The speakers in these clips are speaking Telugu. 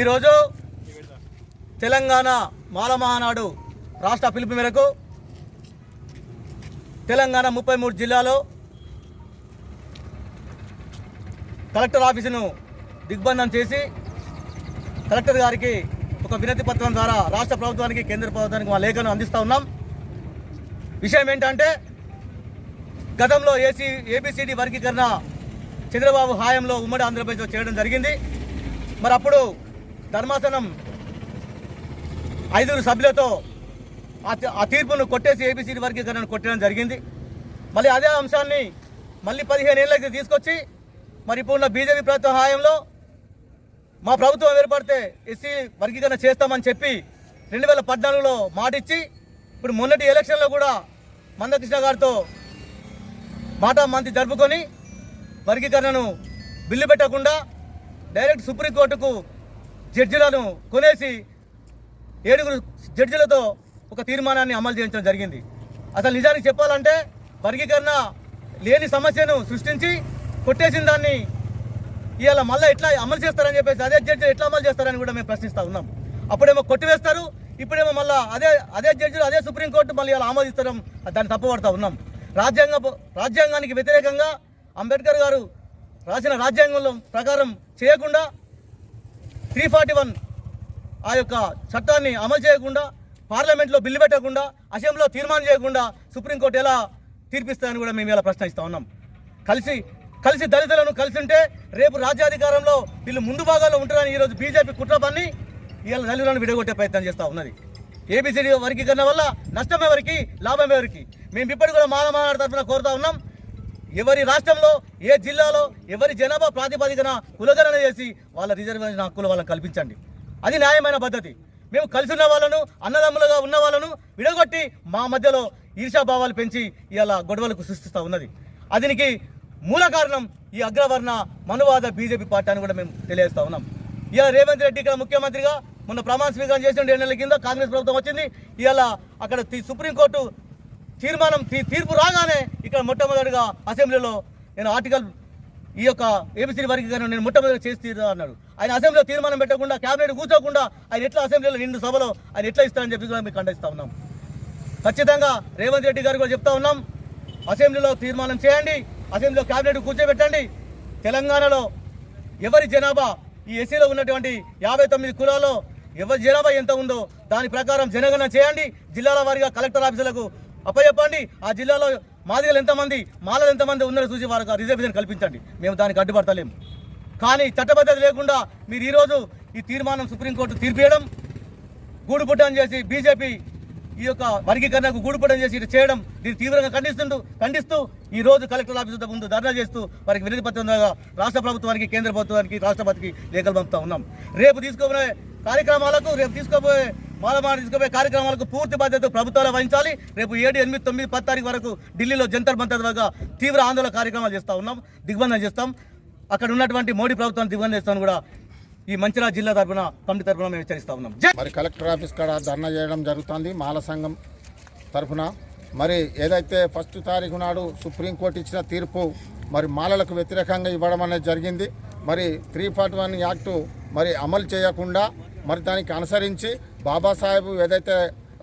ఈరోజు తెలంగాణ మాల మహానాడు రాష్ట్ర పిలుపు మేరకు తెలంగాణ ముప్పై మూడు జిల్లాలో కలెక్టర్ ఆఫీసును దిగ్బంధం చేసి కలెక్టర్ గారికి ఒక వినతి పత్రం ద్వారా రాష్ట్ర ప్రభుత్వానికి కేంద్ర ప్రభుత్వానికి మా లేఖను అందిస్తూ ఉన్నాం. విషయం ఏంటంటే గతంలో ఏసీ ఏబిసిడి వర్గీకరణ చంద్రబాబు హాయంలో ఉమ్మడి ఆంధ్రప్రదేశ్లో చేయడం జరిగింది. మరి అప్పుడు ధర్మాసనం ఐదుగురు సభ్యులతో ఆ తీర్పును కొట్టేసి ఏబిసిడి వర్గీకరణను కొట్టడం జరిగింది. మళ్ళీ అదే అంశాన్ని మళ్ళీ పదిహేను ఏళ్ళకి తీసుకొచ్చి మరి ఇప్పుడున్న బీజేపీ ప్రభుత్వ హాయంలో మా ప్రభుత్వం ఏర్పడితే ఎస్సీ వర్గీకరణ చేస్తామని చెప్పి రెండు వేల పద్నాలుగులో మాటిచ్చి ఇప్పుడు మొన్నటి ఎలక్షన్లో కూడా మందకృష్ణ గారితో మాట మంతి జరుపుకొని వర్గీకరణను బిల్లు పెట్టకుండా డైరెక్ట్ సుప్రీంకోర్టుకు జడ్జిలను కొనేసి ఏడుగురు జడ్జిలతో ఒక తీర్మానాన్ని అమలు చేయించడం జరిగింది. అసలు నిజానికి చెప్పాలంటే వర్గీకరణ లేని సమస్యను సృష్టించి కొట్టేసిన దాన్ని ఇవాళ మళ్ళీ ఎట్లా అమలు చేస్తారని చెప్పేసి అదే జడ్జి ఎట్లా అమలు చేస్తారని కూడా మేము ప్రశ్నిస్తూ ఉన్నాం. అప్పుడేమో కొట్టివేస్తారు ఇప్పుడేమో మళ్ళీ అదే అదే జడ్జిలు అదే సుప్రీంకోర్టు మళ్ళీ ఇలా ఆమోదిస్తారు దాన్ని తప్పబడుతూ ఉన్నాం. రాజ్యాంగ రాజ్యాంగానికి వ్యతిరేకంగా అంబేద్కర్ గారు రాసిన రాజ్యాంగంలో ప్రకారం చేయకుండా త్రీ ఫార్టీ వన్ ఆ యొక్క చట్టాన్ని అమలు చేయకుండా పార్లమెంట్లో బిల్లు పెట్టకుండా అసెంబ్లీలో తీర్మానం చేయకుండా సుప్రీంకోర్టు ఎలా తీర్పిస్తాయని కూడా మేము ఇలా ప్రశ్నిస్తూ ఉన్నాం. కలిసి కలిసి దళితులను కలిసి ఉంటే రేపు రాజ్యాధికారంలో వీళ్ళు ముందు భాగాల్లో ఉంటారని ఈరోజు బీజేపీ కుట్ర పని ఇలా దళితులను విడగొట్టే ప్రయత్నం చేస్తూ ఉన్నది. ఏబిసిడి వర్గీకరణ వల్ల నష్టం ఎవరికి లాభం ఎవరికి? మేము ఇప్పటికి కూడా మాల మానాడు తరఫున కోరుతా ఉన్నాం. ఎవరి రాష్ట్రంలో ఏ జిల్లాలో ఎవరి జనాభా ప్రాతిపదికన కులగణన చేసి వాళ్ళ రిజర్వేషన్ హక్కులు వాళ్ళకి కల్పించండి. అది న్యాయమైన పద్ధతి. మేము కలిసి ఉన్న వాళ్ళను అన్నదమ్ములుగా ఉన్న వాళ్ళను విడగొట్టి మా మధ్యలో ఈర్షాభావాలు పెంచి ఇవాళ గొడవలకు సృష్టిస్తూ ఉన్నది. అదినికి మూల కారణం ఈ అగ్రవర్ణ మనువాద బీజేపీ పార్టీ అని కూడా మేము తెలియజేస్తా ఉన్నాం. ఇవాళ రేవంత్ రెడ్డి ఇక్కడ ముఖ్యమంత్రిగా మొన్న ప్రమాణ స్వీకారం చేసిన రెండు నెలల కింద కాంగ్రెస్ ప్రభుత్వం వచ్చింది. ఇవాళ అక్కడ సుప్రీంకోర్టు తీర్మానం తీ- తీర్పు రాగానే ఇక్కడ మొట్టమొదటిగా అసెంబ్లీలో నేను ఆర్టికల్ ఈ యొక్క ఏబిసిడి వర్గీకరణ నేను మొట్టమొదటి చేసి అన్నాడు. ఆయన అసెంబ్లీలో తీర్మానం పెట్టకుండా క్యాబినెట్ కూర్చోకుండా ఆయన ఎట్లా అసెంబ్లీలో నిండు సభలో ఆయన ఎట్లా ఇస్తారని చెప్పి కూడా మేము ఖండిస్తా ఉన్నాం. ఖచ్చితంగా రేవంత్ రెడ్డి గారు కూడా చెప్తా ఉన్నాం అసెంబ్లీలో తీర్మానం చేయండి అసెంబ్లీలో క్యాబినెట్ కూర్చోబెట్టండి. తెలంగాణలో ఎవరి జనాభా ఈ ఎస్సీలో ఉన్నటువంటి యాభై తొమ్మిది కులాల్లో ఎవరి జనాభా ఎంత ఉందో దాని ప్రకారం జనగణన చేయండి. జిల్లాల వారీగా కలెక్టర్ ఆఫీసులకు అప్పచెప్పండి. ఆ జిల్లాలో మాదిగలు ఎంతమంది మాలలు ఎంతమంది ఉన్నారో చూసి వారికి రిజర్వేషన్ కల్పించండి. మేము దానికి అడ్డుపడతలేము. కానీ చట్టబద్ధత లేకుండా మీరు ఈరోజు ఈ తీర్మానం సుప్రీంకోర్టు తీర్పియడం గూడుపుట్టం చేసి బీజేపీ ఈ యొక్క వర్గీకరణకు గూడుపుట్టం చేసి చేయడం దీన్ని తీవ్రంగా ఖండిస్తుంటూ ఖండిస్తూ ఈ రోజు కలెక్టర్ ఆఫీస్ ముందు ధర్నా చేస్తూ వారికి వినతి పత్రం రాష్ట్ర ప్రభుత్వానికి కేంద్ర ప్రభుత్వానికి రాష్ట్రపతికి లేఖలు పంపుతా ఉన్నాం. రేపు తీసుకోబోయే కార్యక్రమాలకు రేపు తీసుకోబోయే మాలమాడ కార్యక్రమాలకు పూర్తి బాధ్యత ప్రభుత్వాలు వహించాలి. రేపు ఏడు ఎనిమిది తొమ్మిది పది తారీఖు వరకు ఢిల్లీలో జంతర్ మంతర్ వద్ద తీవ్ర ఆందోళన కార్యక్రమాలు చేస్తూ ఉన్నాం దిగ్బంధం చేస్తాం. అక్కడ ఉన్నటువంటి మోడీ ప్రభుత్వాన్ని దిగ్బంధం చేస్తామని కూడా ఈ మంచిరా జిల్లా తరఫున కమిటీ తరఫున మేము హెచ్చరిస్తా ఉన్నాం. మరి కలెక్టర్ ఆఫీస్ కాడ ధర్నా చేయడం జరుగుతుంది మాల సంఘం తరఫున మరి ఏదైతే ఫస్ట్ తారీఖు నాడు సుప్రీంకోర్టు ఇచ్చిన తీర్పు మరి మాలలకు వ్యతిరేకంగా ఇవ్వడం అనేది జరిగింది. మరి త్రీ ఫార్టీ వన్ యాక్టు మరి అమలు చేయకుండా మరి దానికి అనుసరించి బాబాసాహెబ్ ఏదైతే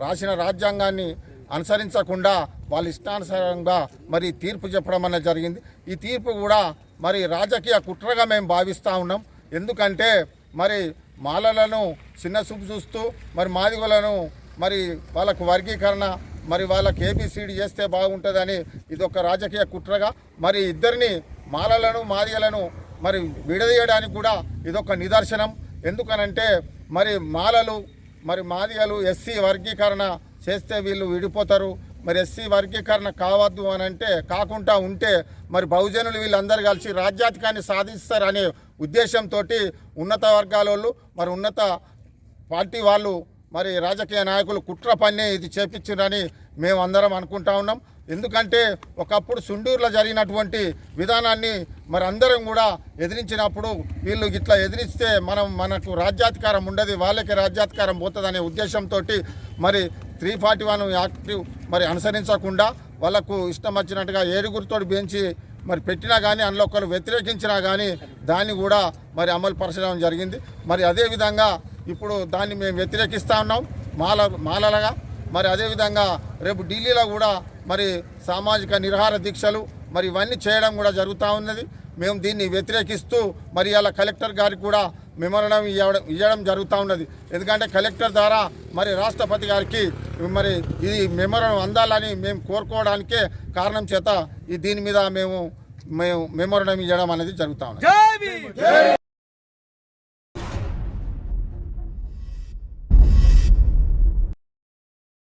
రాసిన రాజ్యాంగాన్ని అనుసరించకుండా వాళ్ళ ఇష్టానుసారంగా మరి తీర్పు చెప్పడం అనేది జరిగింది. ఈ తీర్పు కూడా మరి రాజకీయ కుట్రగా మేము భావిస్తూ ఉన్నాం. ఎందుకంటే మరి మాలలను చిన్న చూపు చూస్తూ మరి మాదిగలను మరి వాళ్ళకు వర్గీకరణ మరి వాళ్ళకి ఏబిసిడి చేస్తే బాగుంటుందని ఇది ఒక రాజకీయ కుట్రగా మరి ఇద్దరిని మాలలను మాదిగలను మరి విడదీయడానికి కూడా ఇదొక నిదర్శనం. ఎందుకనంటే మరి మాలలు మరి మాదిగలు ఎస్సీ వర్గీకరణ చేస్తే వీళ్ళు విడిపోతారు. మరి ఎస్సీ వర్గీకరణ కావద్దు అని అంటే కాకుండా ఉంటే మరి బహుజనులు వీళ్ళందరూ కలిసి రాజ్యాధికాన్ని సాధిస్తారనే ఉద్దేశంతో ఉన్నత వర్గాల వాళ్ళు మరి ఉన్నత పార్టీ వాళ్ళు మరి రాజకీయ నాయకులు కుట్ర పన్నే ఇది చేపించారని మేము అందరం అనుకుంటా ఉన్నాం. ఎందుకంటే ఒకప్పుడు సుండూరులో జరిగినటువంటి విధానాన్ని మరి అందరం కూడా ఎదిరించినప్పుడు వీళ్ళు ఇట్లా ఎదిరిస్తే మనం మనకు రాజ్యాధికారం ఉండదు వాళ్ళకి రాజ్యాధికారం పోతుందనే ఉద్దేశంతో మరి త్రీ ఫార్టీ వన్ యాక్టివ్ మరి అనుసరించకుండా వాళ్ళకు ఇష్టం వచ్చినట్టుగా ఏడుగురితో బెంచి మరి పెట్టినా కానీ అందులో ఒకరు వ్యతిరేకించినా కానీ దాన్ని కూడా మరి అమలు పరచడం జరిగింది. మరి అదేవిధంగా ఇప్పుడు దాన్ని మేము వ్యతిరేకిస్తూ ఉన్నాం. మాల మాలలుగా మరి అదేవిధంగా రేపు ఢిల్లీలో కూడా మరి సామాజిక నిరహార దీక్షలు మరి ఇవన్నీ చేయడం కూడా జరుగుతూ ఉన్నది. మేము దీన్ని వ్యతిరేకిస్తూ మరి ఇలా కలెక్టర్ గారికి కూడా మెమరణం ఇవ్వడం ఇవ్వడం జరుగుతూ ఉన్నది. ఎందుకంటే కలెక్టర్ ద్వారా మరి రాష్ట్రపతి గారికి మరి ఇది మెమరణం అందాలని మేము కోరుకోవడానికే కారణం చేత ఈ దీని మీద మేము మేము మెమరణం ఇవ్వడం అనేది జరుగుతూ ఉన్నది.